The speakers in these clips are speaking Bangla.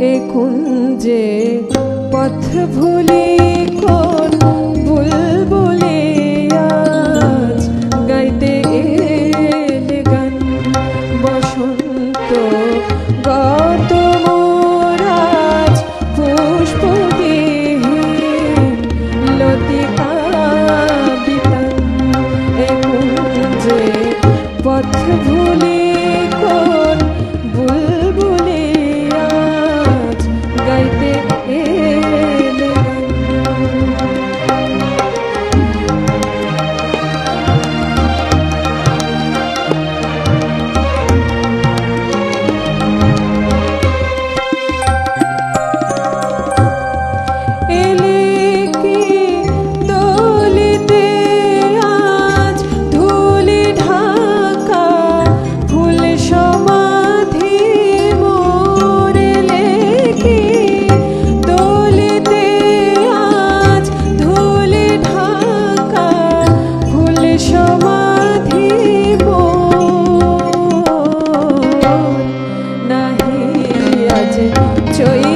এ কুঞ্জে পথ ভুলে কোন আজ চৈতি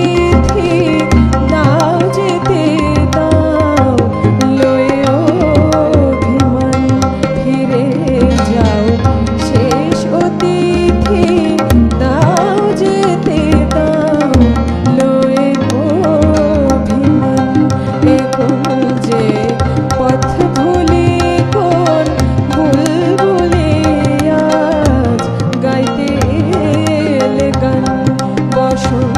control.